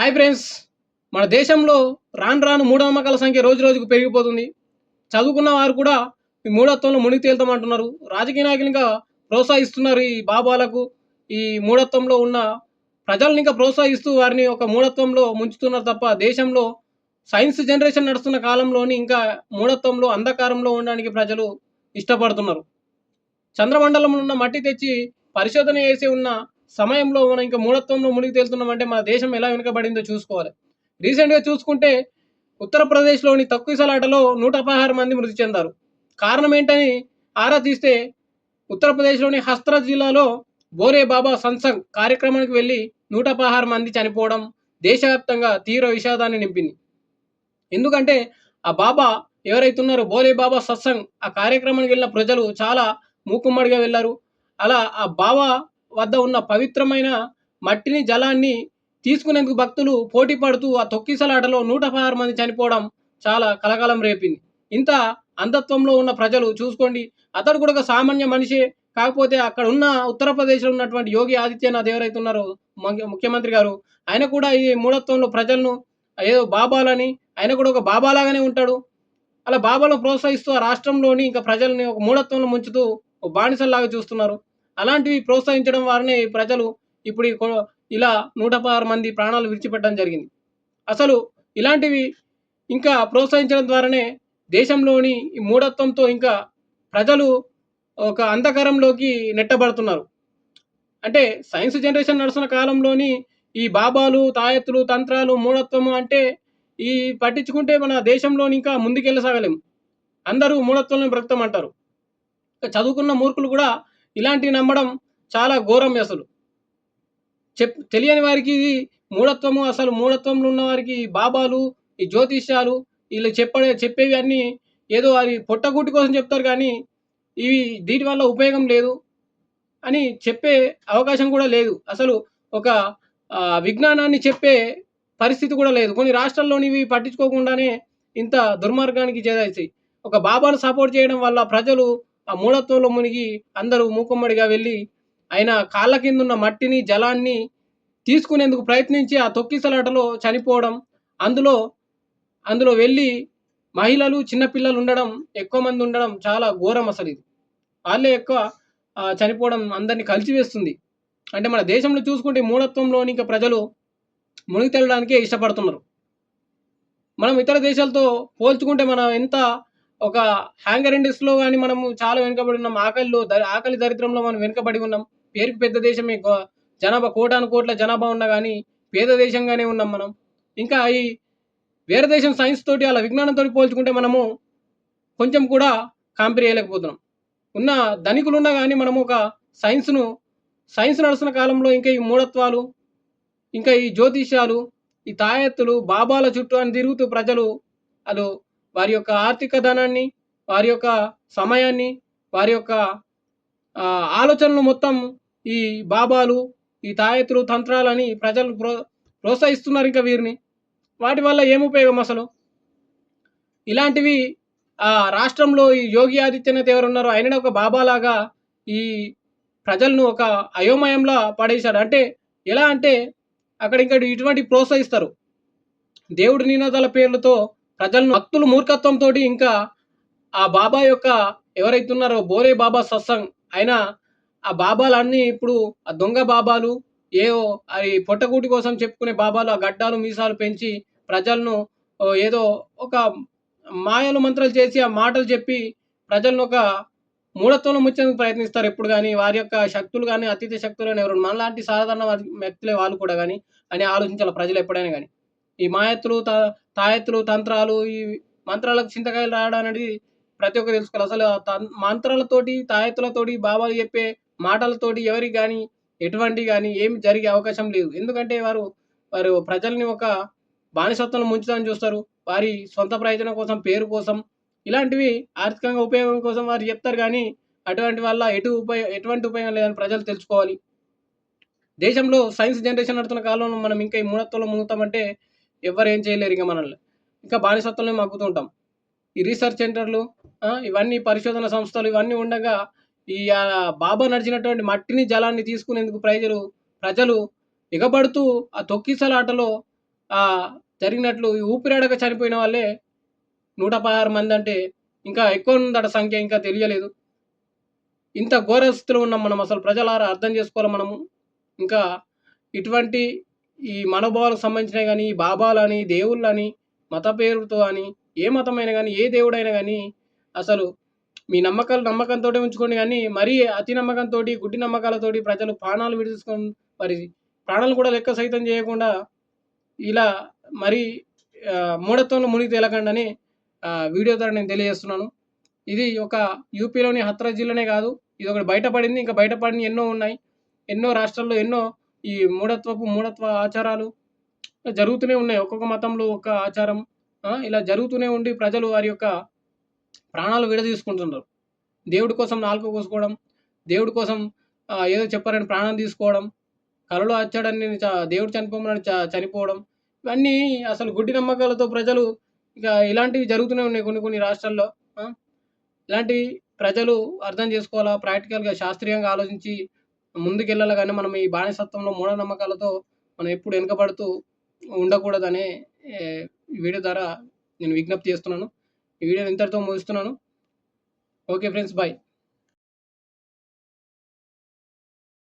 Hi friends మన దేశంలో రాను రాను మూఢనమ్మకాల సంఖ్య రోజు రోజుకు పెరిగిపోతుంది. చదువుకున్న వారు కూడా ఈ మూఢత్వంలో మునిగి తేల్తామంటున్నారు. రాజకీయ నాయకులు ఇంకా ప్రోత్సహిస్తున్నారు ఈ బాబాలకు. ఈ మూఢత్వంలో ఉన్న ప్రజల్ని ఇంకా ప్రోత్సహిస్తూ వారిని ఒక మూఢత్వంలో ముంచుతున్నారు తప్ప దేశంలో సైన్స్ జనరేషన్ నడుస్తున్న కాలంలోని ఇంకా మూఢత్వంలో అంధకారంలో ఉండడానికి ప్రజలు ఇష్టపడుతున్నారు. చంద్రమండలంలో ఉన్న మట్టి తెచ్చి పరిశోధన చేసి ఉన్న సమయంలో మనం ఇంకా మూఢత్వంలో మునిగి తేలుతున్నామంటే మన దేశం ఎలా వెనుకబడిందో చూసుకోవాలి. రీసెంట్గా చూసుకుంటే ఉత్తరప్రదేశ్లోని తక్కువసలాటలో నూట పదహారు మంది మృతి చెందారు. కారణం ఏంటని ఆరా తీస్తే ఉత్తరప్రదేశ్లోని హస్త్రత్ జిల్లాలో బోరే బాబా సత్సంగ్ కార్యక్రమానికి వెళ్ళి నూట పదహారు మంది చనిపోవడం దేశవ్యాప్తంగా తీవ్ర విషాదాన్ని నింపింది. ఎందుకంటే ఆ బాబా ఎవరైతే ఉన్నారో బాబా సత్సంగ్ ఆ కార్యక్రమానికి వెళ్ళిన ప్రజలు చాలా మూకుమ్మడిగా వెళ్ళారు. అలా ఆ బాబా వద్ద ఉన్న పవిత్రమైన మట్టిని జలాన్ని తీసుకునేందుకు భక్తులు పోటీ పడుతూ ఆ తొక్కిసలాటలో నూట పదహారు మంది చనిపోవడం చాలా కలకలం రేపింది. ఇంత అంధత్వంలో ఉన్న ప్రజలు చూసుకోండి. అతడు కూడా ఒక సామాన్య మనిషే కాకపోతే అక్కడ ఉన్న ఉత్తరప్రదేశ్లో ఉన్నటువంటి యోగి ఆదిత్యనాథ్ ఎవరైతే ఉన్నారో ముఖ్య- ముఖ్యమంత్రి గారు ఆయన కూడా ఈ మూఢత్వంలో ప్రజలను ఏదో బాబాలని ఆయన కూడా ఒక బాబాలాగానే ఉంటాడు. అలా బాబాలను ప్రోత్సహిస్తూ ఆ రాష్ట్రంలోని ఇంకా ప్రజల్ని ఒక మూఢత్వంలో ముంచుతూ ఒక బానిసల్లాగా చూస్తున్నారు. అలాంటివి ప్రోత్సహించడం వారిని ప్రజలు ఇప్పుడు ఇలా నూట పదహారు మంది ప్రాణాలు విడిచిపెట్టడం జరిగింది. అసలు ఇలాంటివి ఇంకా ప్రోత్సహించడం ద్వారానే దేశంలోని ఈ మూఢత్వంతో ఇంకా ప్రజలు ఒక అంధకారంలోకి నెట్టబడుతున్నారు. అంటే సైన్స్ జనరేషన్ నడుస్తున్న కాలంలోని ఈ బాబాలు తాయెత్తులు తంత్రాలు మూఢత్వము అంటే ఈ పట్టించుకుంటే మన దేశంలోని ఇంకా ముందుకెళ్ళసాగలేము అందరూ మూఢత్వంలో బ్రతకమంటారు చదువుకున్న మూర్ఖులు కూడా ఇలాంటివి నమ్మడం చాలా ఘోరం అసలు. చెప్ తెలియని వారికి ఇది మూఢత్వము అసలు మూఢత్వంలో ఉన్న వారికి బాబాలు ఈ జ్యోతిష్యాలు వీళ్ళు చెప్పే చెప్పేవి అన్నీ ఏదో అది పొట్టగూటి కోసం చెప్తారు కానీ ఇవి దీని వల్ల ఉపయోగం లేదు అని చెప్పే అవకాశం కూడా లేదు. అసలు ఒక విజ్ఞానాన్ని చెప్పే పరిస్థితి కూడా లేదు. కొన్ని రాష్ట్రాల్లోని ఇవి పట్టించుకోకుండానే ఇంత దుర్మార్గానికి చేదాయి ఒక బాబాను సపోర్ట్ చేయడం వల్ల ప్రజలు ఆ మూఢత్వంలో మునిగి అందరూ మూకుమ్మడిగా వెళ్ళి ఆయన కాళ్ళ కింద ఉన్న మట్టిని జలాన్ని తీసుకునేందుకు ప్రయత్నించి ఆ తొక్కిసలాటలో చనిపోవడం. అందులో అందులో వెళ్ళి మహిళలు చిన్నపిల్లలు ఉండడం ఎక్కువ మంది ఉండడం చాలా ఘోరం అసలు ఇది. వాళ్ళే ఎక్కువ చనిపోవడం అందరినీ కలిసివేస్తుంది. అంటే మన దేశంలో చూసుకుంటే మూఢత్వంలోని ఇంకా ప్రజలు మునిగి తేలడానికే ఇష్టపడుతున్నారు. మనం ఇతర దేశాలతో పోల్చుకుంటే మనం ఎంత ఒక హ్యాంగర్ ఇండస్ట్రీలో కానీ మనము చాలా వెనుకబడి ఉన్నాం. ఆకలిలో ఆకలి దరిద్రంలో మనం వెనుకబడి ఉన్నాం. పేరుకి పెద్ద దేశమే జనాభా కోటాను కోట్ల జనాభా ఉన్నా కానీ పేద దేశంగానే ఉన్నాం మనం. ఇంకా ఈ వేరే దేశం సైన్స్ తోటి అలా విజ్ఞానంతో పోల్చుకుంటే మనము కొంచెం కూడా కాంపేర్ చేయలేకపోతున్నాం. ఉన్న ధనికులు ఉన్నా కానీ మనము ఒక సైన్స్ను సైన్స్ నడుస్తున్న కాలంలో ఇంకా ఈ మూఢత్వాలు ఇంకా ఈ జ్యోతిష్యాలు ఈ తాయెత్తులు బాబాల చుట్టూ అని తిరుగుతూ ప్రజలు అలు వారి యొక్క ఆర్థిక ధనాన్ని వారి యొక్క సమయాన్ని వారి యొక్క ఆలోచనలు మొత్తం ఈ బాబాలు ఈ తాయెత్తులు తంత్రాలని ప్రజలు ప్రో ప్రోత్సహిస్తున్నారు ఇంకా వీరిని. వాటి వల్ల ఏం ఉపయోగం అసలు? ఇలాంటివి ఆ రాష్ట్రంలో ఈ యోగి ఆదిత్యనాథ్ ఎవరున్నారో ఆయన ఒక బాబాలాగా ఈ ప్రజలను ఒక అయోమయంలా పడేశాడు. అంటే ఎలా అంటే అక్కడ ఇంకా ఇటువంటి ప్రోత్సహిస్తారు. దేవుడి నినాదాల పేర్లతో ప్రజలను భక్తులు మూర్ఖత్వంతో ఇంకా ఆ బాబా యొక్క ఎవరైతే ఉన్నారో బోరే బాబా సత్సంగ్ ఆయన ఆ బాబాలన్నీ ఇప్పుడు ఆ దొంగ బాబాలు ఏవో అది పొట్టకూటి కోసం చెప్పుకునే బాబాలు ఆ గడ్డాలు మీసాలు పెంచి ప్రజలను ఏదో ఒక మాయలు మంత్రాలు చేసి ఆ మాటలు చెప్పి ప్రజలను ఒక మూఢత్వంలో ముచ్చేందుకు ప్రయత్నిస్తారు ఎప్పుడు కానీ వారి యొక్క శక్తులు కానీ అతీత శక్తులు అని ఎవరు మనలాంటి సాధారణ వ్యక్తులే వాళ్ళు కూడా కానీ అని ఆలోచించాలి ప్రజలు ఎప్పుడైనా కానీ ఈ మాయత్తులు తాయెత్తులు తంత్రాలు ఈ మంత్రాలకు చింతకాయలు రావడం అనేది ప్రతి ఒక్కరు తెలుసుకోవాలి. అసలు మంత్రాలతోటి తాయెత్తులతోటి బాబాలు చెప్పే మాటలతోటి ఎవరికి కానీ ఎటువంటి కానీ ఏమి జరిగే అవకాశం లేదు. ఎందుకంటే వారు వారు ప్రజల్ని ఒక బానిసత్వం ముంచుదామని చూస్తారు. వారి సొంత ప్రయోజనం కోసం పేరు కోసం ఇలాంటివి ఆర్థికంగా ఉపయోగం కోసం వారు చెప్తారు కానీ అటువంటి వల్ల ఎటు ఉపయోగ ఎటువంటి ఉపయోగం లేదని ప్రజలు తెలుసుకోవాలి. దేశంలో సైన్స్ జనరేషన్ నడుతున్న కాలంలో మనం ఇంకా ఈ మూఢత్వంలో మునుగుతామంటే ఎవరు ఏం చేయలేరు ఇక మనల్ని. ఇంకా బానిసత్వంలో మగ్గుతుంటాం ఈ రీసెర్చ్ సెంటర్లు ఇవన్నీ పరిశోధన సంస్థలు ఇవన్నీ ఉండగా ఈ బాబా నడిచినటువంటి మట్టిని జలాన్ని తీసుకునేందుకు ప్రజలు ప్రజలు ఎగబడుతూ ఆ తొక్కిసలాటలో ఆ, జరిగినట్లు ఈ ఊపిరాడక చనిపోయిన వాళ్ళే నూట పదహారు మంది అంటే ఇంకా ఎక్కువ ఉందట సంఖ్య ఇంకా తెలియలేదు. ఇంత ఘోరస్థితిలో ఉన్నాం మనం అసలు ప్రజలారా అర్థం చేసుకోవాలి మనము. ఇంకా ఇటువంటి ఈ మనోభావాలకు సంబంధించినవి కానీ ఈ బాబాలని దేవుళ్ళని మత పేరుతో అని ఏ మతమైనా కానీ ఏ దేవుడైనా కానీ అసలు మీ నమ్మకాలు నమ్మకంతో ఉంచుకోండి కానీ మరీ అతి నమ్మకంతో గుడ్డి నమ్మకాలతోటి ప్రజలు ప్రాణాలు విడుచుకొని మరి ప్రాణాలు కూడా లెక్క సైతం చేయకుండా ఇలా మరి మూఢత్వంలో మునిగి తేలకండి వీడియో ద్వారా నేను తెలియజేస్తున్నాను. ఇది ఒక యూపీలోని హత్రా జిల్లానే కాదు ఇది ఒకటి బయటపడింది ఇంకా బయటపడిన ఎన్నో ఉన్నాయి. ఎన్నో రాష్ట్రాల్లో ఎన్నో ఈ మూఢత్వపు మూఢత్వ ఆచారాలు జరుగుతూనే ఉన్నాయి. ఒక్కొక్క మతంలో ఒక్క ఆచారం ఇలా జరుగుతూనే ఉండి ప్రజలు వారి యొక్క ప్రాణాలు విడదీసుకుంటున్నారు. దేవుడి కోసం నాలుక కోసుకోవడం దేవుడి కోసం ఏదో చెప్పారని ప్రాణం తీసుకోవడం కలలో వచ్చాడని చ- దేవుడు చనిపోమని చ- చనిపోవడం ఇవన్నీ అసలు గుడ్డి నమ్మకాలతో ప్రజలు ఇక ఇలాంటివి జరుగుతూనే ఉన్నాయి కొన్ని కొన్ని రాష్ట్రాల్లో ఇలాంటివి ప్రజలు అర్థం చేసుకోవాలా? ప్రాక్టికల్గా శాస్త్రీయంగా ఆలోచించి ముందుకెళ్ళాలి కానీ మనం ఈ బానిసత్వంలో మూఢనమ్మకాలతో మనం ఎప్పుడు వెనుకబడుతూ ఉండకూడదనే ఈ వీడియో ద్వారా నేను విజ్ఞప్తి చేస్తున్నాను. ఈ వీడియోని ఇంతటితో ముగిస్తున్నాను. Okay friends bye.